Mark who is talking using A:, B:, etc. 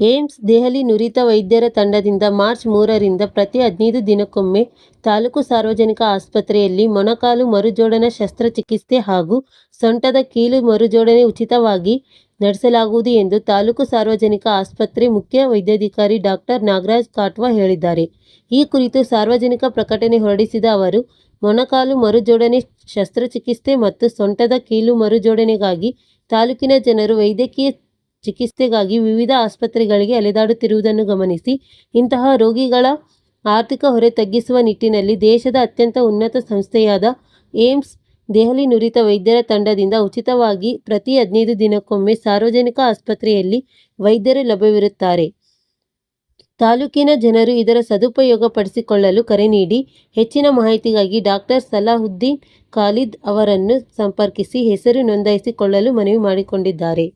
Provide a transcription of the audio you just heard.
A: AIIMS Delhi ನುರಿತ ವೈದ್ಯರ ತಂಡದಿಂದ ಮಾರ್ಚ್ ಮೂರರಿಂದ ಪ್ರತಿ ಹದಿನೈದು ದಿನಕ್ಕೊಮ್ಮೆ ತಾಲೂಕು ಸಾರ್ವಜನಿಕ ಆಸ್ಪತ್ರೆಯಲ್ಲಿ ಮೊಣಕಾಲು ಮರುಜೋಡಣಾ ಶಸ್ತ್ರಚಿಕಿತ್ಸೆ ಹಾಗೂ ಸೊಂಟದ ಕೀಲು ಮರುಜೋಡಣೆ ಉಚಿತವಾಗಿ ನಡೆಸಲಾಗುವುದು ಎಂದು ತಾಲೂಕು ಸಾರ್ವಜನಿಕ ಆಸ್ಪತ್ರೆ ಮುಖ್ಯ ವೈದ್ಯಾಧಿಕಾರಿ ಡಾಕ್ಟರ್ ನಾಗರಾಜ್ ಕಾಟ್ವಾ ಹೇಳಿದ್ದಾರೆ. ಈ ಕುರಿತು ಸಾರ್ವಜನಿಕ ಪ್ರಕಟಣೆ ಹೊರಡಿಸಿದ ಅವರು, ಮೊಣಕಾಲು ಮರುಜೋಡಣೆ ಶಸ್ತ್ರಚಿಕಿತ್ಸೆ ಮತ್ತು ಸೊಂಟದ ಕೀಲು ಮರುಜೋಡಣೆಗಾಗಿ ತಾಲೂಕಿನ ಜನರು ವೈದ್ಯಕೀಯ ಚಿಕಿತ್ಸೆಗಾಗಿ ವಿವಿಧ ಆಸ್ಪತ್ರೆಗಳಿಗೆ ಅಲೆದಾಡುತ್ತಿರುವುದನ್ನು ಗಮನಿಸಿ, ಇಂತಹ ರೋಗಿಗಳ ಆರ್ಥಿಕ ಹೊರೆ ತಗ್ಗಿಸುವ ನಿಟ್ಟಿನಲ್ಲಿ ದೇಶದ ಅತ್ಯಂತ ಉನ್ನತ ಸಂಸ್ಥೆಯಾದ ಏಮ್ಸ್ ದೆಹಲಿ ನುರಿತ ವೈದ್ಯರ ತಂಡದಿಂದ ಉಚಿತವಾಗಿ ಪ್ರತಿ ಹದಿನೈದು ದಿನಕ್ಕೊಮ್ಮೆ ಸಾರ್ವಜನಿಕ ಆಸ್ಪತ್ರೆಯಲ್ಲಿ ವೈದ್ಯರು ಲಭ್ಯವಿರುತ್ತಾರೆ. ತಾಲೂಕಿನ ಜನರು ಇದರ ಸದುಪಯೋಗ ಪಡಿಸಿಕೊಳ್ಳಲು ಕರೆ ನೀಡಿ, ಹೆಚ್ಚಿನ ಮಾಹಿತಿಗಾಗಿ ಡಾಕ್ಟರ್ ಸಲಾಹುದ್ದೀನ್ ಖಾಲಿದ್ ಅವರನ್ನು ಸಂಪರ್ಕಿಸಿ ಹೆಸರು ನೋಂದಾಯಿಸಿಕೊಳ್ಳಲು ಮನವಿ ಮಾಡಿಕೊಂಡಿದ್ದಾರೆ.